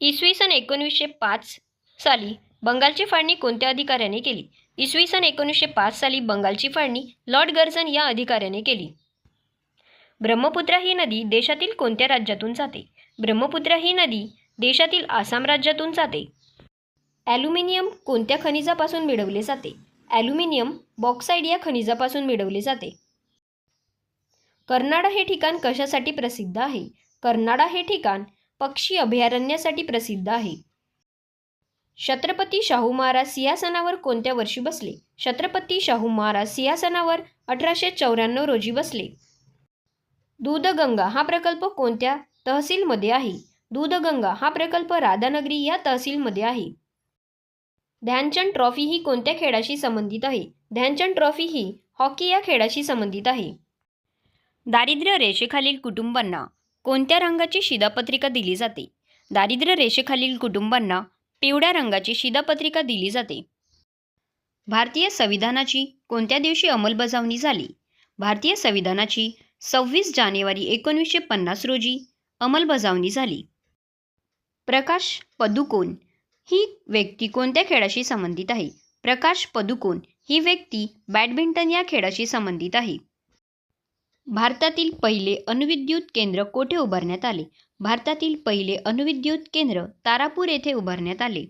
इसवी सन एकोणीसशे पाच साली बंगालची फाळणी कोणत्या अधिकाऱ्याने केली? इसवी सन एकोणीसशे पाच साली बंगालची फाळणी लॉर्ड गर्जन या अधिकाऱ्याने केली. ब्रह्मपुत्रा ही नदी देशातील कोणत्या राज्यातून जाते? ब्रह्मपुत्रा ही नदी देशातील आसाम राज्यातून जाते. ॲल्युमिनियम कोणत्या खनिजापासून मिळवले जाते? ॲल्युमिनियम बॉक्साईड या खनिजापासून मिळवले जाते. कर्नाडा हे ठिकाण कशासाठी प्रसिद्ध आहे? कर्नाडा हे ठिकाण पक्षी अभयारण्यासाठी प्रसिद्ध आहे. छत्रपती शाहू महाराज सिंहासनावर कोणत्या वर्षी बसले? छत्रपती शाहू महाराज सिंहासनावर अठराशे चौऱ्याण्णव रोजी बसले. दूधगंगा हा प्रकल्प कोणत्या तहसीलमध्ये आहे? दूधगंगा हा प्रकल्प राधानगरी या तहसीलमध्ये आहे. ध्यानचंद ट्रॉफी ही कोणत्या खेळाशी संबंधित आहे? ध्यानचंद ट्रॉफी ही हॉकी या खेळाशी संबंधित आहे. दारिद्र्य रेषेखालील कुटुंबांना कोणत्या रंगाची शिधापत्रिका दिली जाते? दारिद्र्य रेषेखालील कुटुंबांना पिवळ्या रंगाची शिधापत्रिका दिली जाते. भारतीय संविधानाची कोणत्या दिवशी अंमलबजावणी झाली? भारतीय संविधानाची सव्वीस जानेवारी एकोणीसशे पन्नास रोजी अंमलबजावणी झाली. प्रकाश पदुकोण ही व्यक्ती कोणत्या खेळाशी संबंधित आहे? प्रकाश पदुकोण ही व्यक्ती बॅडमिंटन या खेळाशी संबंधित आहे. भारतातील पहिले अणुविद्युत केंद्र कोठे उभारण्यात आले? भारतातील पहिले अणुविद्युत केंद्र तारापूर येथे उभारण्यात आले.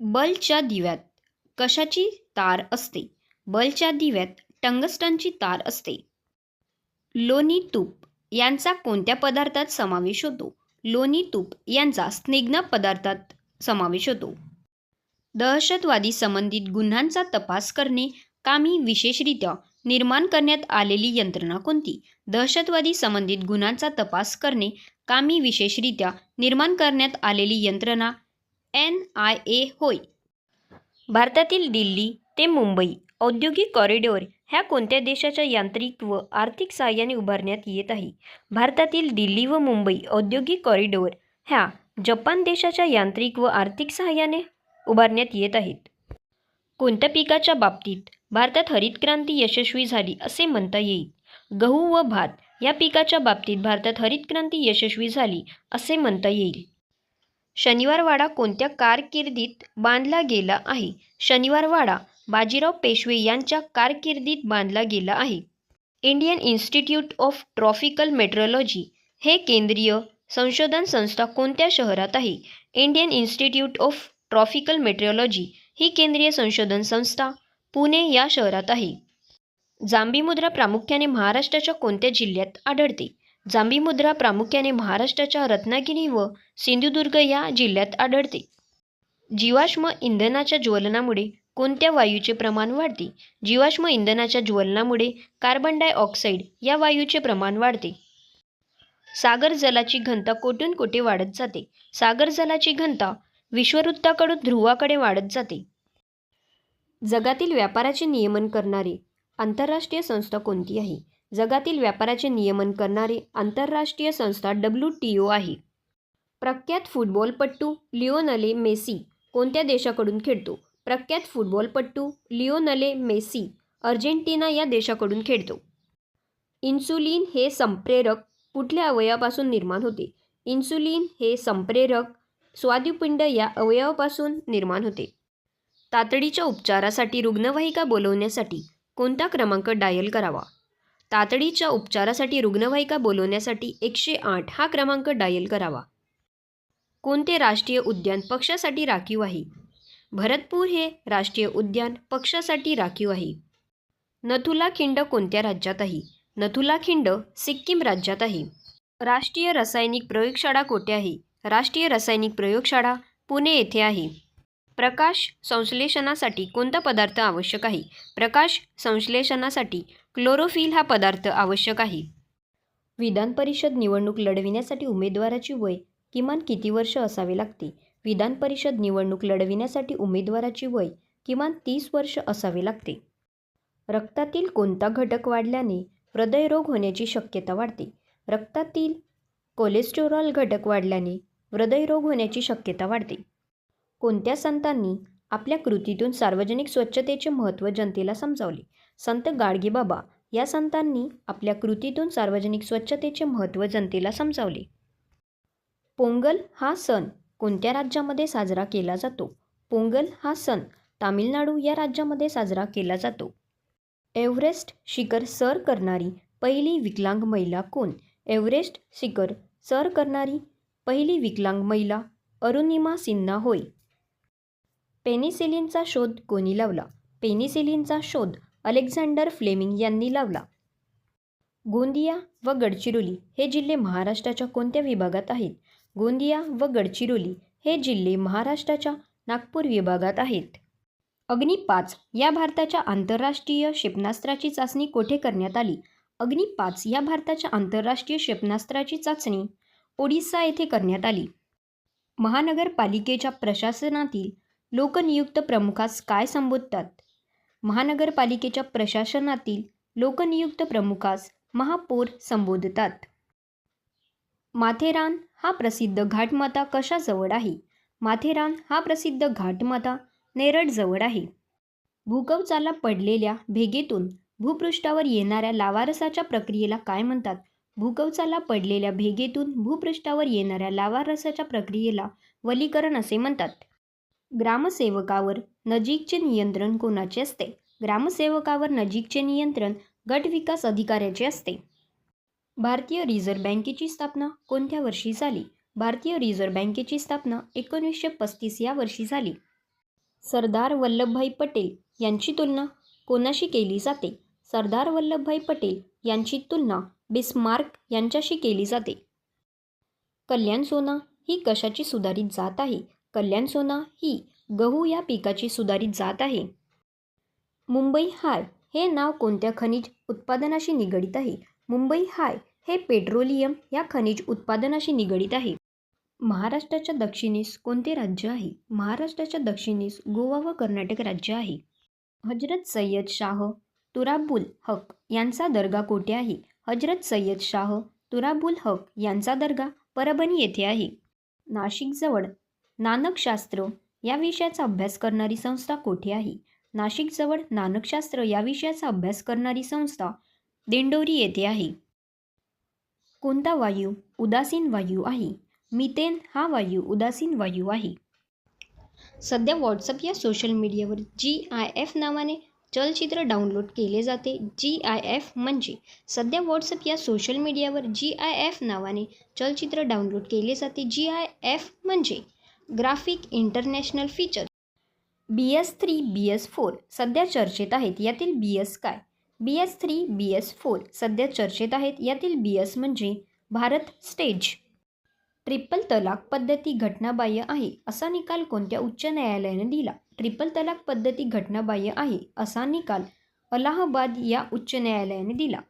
बल्बच्या दिव्यात कशाची तार असते? बल्बच्या दिव्यात टंगस्टनची तार असते. लोणी तूप यांचा कोणत्या पदार्थात समावेश होतो? लोणी तूप यांचा स्निग्ध पदार्थात समावेश होतो. दहशतवादी संबंधित गुन्ह्यांचा तपास करणे कामी विशेषरित्या निर्माण करण्यात आलेली यंत्रणा कोणती? दहशतवादी संबंधित गुन्ह्यांचा तपास करणे कामी विशेषरित्या निर्माण करण्यात आलेली यंत्रणा एन आय ए होय. भारतातील दिल्ली ते मुंबई औद्योगिक कॉरिडॉर ह्या कोणत्या देशाच्या यांत्रिक व आर्थिक सहाय्याने उभारण्यात येत आहे? भारतातील दिल्ली व मुंबई औद्योगिक कॉरिडॉर ह्या जपान देशाच्या यांत्रिक व आर्थिक सहाय्याने उभारण्यात येत आहेत. कोणत्या पिकाच्या बाबतीत भारतात हरित क्रांती यशस्वी झाली असे म्हणता येईल. गहू व भात या पिकाच्या बाबतीत भारतात हरित क्रांती यशस्वी झाली असे म्हणता येईल. शनिवारवाडा कोणत्या कारकिर्दीत बांधला गेला आहे? शनिवारवाडा बाजीराव पेशवे यांच्या कारकिर्दीत बांधला गेला आहे. Indian Institute of Tropical Meteorology हे केंद्रीय संशोधन संस्था कोणत्या शहरात आहे? Indian Institute of Tropical Meteorology ही केंद्रीय संशोधन संस्था पुणे या शहरात आहे जांबी मुद्रा प्रामुख्याने महाराष्ट्राच्या कोणत्या जिल्ह्यात आढळते? जांबी मुद्रा प्रामुख्याने महाराष्ट्राच्या रत्नागिरी व सिंधुदुर्ग या जिल्ह्यात आढळते. जीवाश्म इंधनाच्या ज्वलनामुळे कोणत्या वायूचे प्रमाण वाढते? जीवाश्म इंधनाच्या ज्वलनामुळे कार्बन डायऑक्साईड या वायूचे प्रमाण वाढते. सागर जलाची घनता कोठून कोठे वाढत जाते? सागर जलाची घनता विश्ववृत्ताकडून ध्रुवाकडे वाढत जाते. जगातील व्यापाराचे नियमन करणारे आंतरराष्ट्रीय संस्था कोणती आहे? जगातील व्यापाराचे नियमन करणारे आंतरराष्ट्रीय संस्था डब्ल्यू टी ओ आहे. प्रख्यात फुटबॉलपट्टू लिओनले मेसी कोणत्या देशाकडून खेळतो? प्रख्यात फुटबॉलपट्टू लिओनले मेसी अर्जेंटिना या देशाकडून खेळतो. इन्सुलिन हे संप्रेरक कुठल्या अवयवापासून निर्माण होते? इन्सुलिन हे संप्रेरक स्वादुपिंड या अवयवापासून निर्माण होते. तातडीच्या उपचारासाठी रुग्णवाहिका बोलवण्यासाठी कोणता क्रमांक डायल करावा? तातडीच्या उपचारासाठी रुग्णवाहिका बोलवण्यासाठी एकशे आठ हा क्रमांक डायल करावा. कोणते राष्ट्रीय उद्यान पक्षासाठी राखीव आहे भरतपूर हे राष्ट्रीय उद्यान पक्षासाठी राखीव आहे नथुला खिंड कोणत्या राज्यात आहे? नथुला खिंड सिक्कीम राज्यात आहे. राष्ट्रीय रासायनिक प्रयोगशाळा कोठे आहे? राष्ट्रीय रासायनिक प्रयोगशाळा पुणे येथे आहे. प्रकाश संश्लेषणासाठी कोणता पदार्थ आवश्यक आहे? प्रकाश संश्लेषणासाठी क्लोरोफिल हा पदार्थ आवश्यक आहे. विधान परिषद निवडणूक लढविण्यासाठी उमेदवाराची वय किमान किती वर्ष असावे लागते? विधान परिषद निवडणूक लढविण्यासाठी उमेदवाराची वय किमान तीस वर्ष असावे लागते. रक्तातील कोणता घटक वाढल्याने हृदयरोग होण्याची शक्यता वाढते. रक्तातील कोलेस्टेरॉल घटक वाढल्याने हृदयरोग होण्याची शक्यता वाढते. कोणत्या संतांनी आपल्या कृतीतून सार्वजनिक स्वच्छतेचे महत्त्व जनतेला समजावले? संत गाडगेबाबा या संतांनी आपल्या कृतीतून सार्वजनिक स्वच्छतेचे महत्त्व जनतेला समजावले. पोंगल हा सण कोणत्या राज्यामध्ये साजरा केला जातो? पोंगल हा सण तामिळनाडू या राज्यामध्ये साजरा केला जातो. एव्हरेस्ट शिखर सर करणारी पहिली विकलांग महिला कोण? एव्हरेस्ट शिखर सर करणारी पहिली विकलांग महिला अरुणिमा सिन्हा होय. पेनिसिलिनचा शोध कोणी लावला? पेनिसिलिनचा शोध अलेक्झांडर फ्लेमिंग यांनी लावला. गोंदिया व गडचिरोली हे जिल्हे महाराष्ट्राच्या कोणत्या विभागात आहेत? गोंदिया व गडचिरोली हे जिल्हे महाराष्ट्राच्या नागपूर विभागात आहेत. अग्नी पाच या भारताच्या आंतरराष्ट्रीय क्षेपणास्त्राची चाचणी कोठे करण्यात आली? अग्नी पाच या भारताच्या आंतरराष्ट्रीय क्षेपणास्त्राची चाचणी ओडिसा येथे करण्यात आली. महानगरपालिकेच्या प्रशासनातील लोकनियुक्त प्रमुखास काय संबोधतात? महानगरपालिकेच्या प्रशासनातील लोकनियुक्त प्रमुखास महापौर संबोधतात. माथेरान हा प्रसिद्ध घाटमाता कशाजवळ आहे? माथेरान हा प्रसिद्ध घाटमाता नेरळजवळ आहे. भूकवचाला पडलेल्या भेगेतून भूपृष्ठावर येणाऱ्या लावारसाच्या प्रक्रियेला काय म्हणतात? भूकवचाला पडलेल्या भेगेतून भूपृष्ठावर येणाऱ्या लावारसाच्या प्रक्रियेला वलीकरण असे म्हणतात. ग्रामसेवकावर नजीकचे नियंत्रण कोणाचे असते? ग्रामसेवकावर नजीकचे नियंत्रण गट विकास अधिकाऱ्याचे असते. भारतीय रिझर्व्ह बँकेची स्थापना कोणत्या वर्षी झाली? भारतीय रिझर्व्ह बँकेची स्थापना एकोणीसशे पस्तीस या वर्षी झाली. सरदार वल्लभभाई पटेल यांची तुलना कोणाशी केली जाते? सरदार वल्लभभाई पटेल यांची तुलना बिस्मार्क यांच्याशी केली जाते. कल्याण सोना ही कशाची सुधारित जात आहे? कल्याण सोना ही गहू या पिकाची सुधारित जात आहे. मुंबई हाय हे नाव कोणत्या खनिज उत्पादनाशी निगडित आहे? मुंबई हाय हे पेट्रोलियम या खनिज उत्पादनाशी निगडित आहे. महाराष्ट्राच्या दक्षिणेस कोणते राज्य आहे? महाराष्ट्राच्या दक्षिणेस गोवा व कर्नाटक राज्य आहे. हजरत सय्यद शाह तुराबुल हक यांचा दर्गा कोठे आहे? हजरत सय्यद शाह तुराबुल हक यांचा दर्गा परभणी येथे आहे. नाशिकजवळ नानकशास्त्र या विषयाचा अभ्यास करणारी संस्था कोठे आहे? नाशिकजवळ नानकशास्त्र या विषयाचा अभ्यास करणारी संस्था दिंडोरी येथे आहे. कोणता वायू उदासीन वायू आहे? मिथेन हा वायू उदासीन वायू आहे. सध्या व्हॉट्सअप या सोशल मीडियावर जी आय एफ नावाने चलचित्र डाउनलोड केले जाते. जी आय एफ म्हणजे सध्या व्हॉट्सअप या सोशल मीडियावर जी आय एफ नावाने चलचित्र डाउनलोड केले जाते. जी आय एफ म्हणजे graphic international feature. B S three B S four सध्या चर्चेत आहेत. यातील बी एस काय? B S three B S four सध्या चर्चेत आहेत. यातील बी एस म्हणजे भारत स्टेज. ट्रिपल तलाक पद्धती घटनाबाह्य आहे. असा निकाल कोणत्या उच्च न्यायालयाने दिला? ट्रिपल तलाक पद्धती घटनाबाह्य आहे. असा निकाल अलाहाबाद या उच्च न्यायालयाने दिला.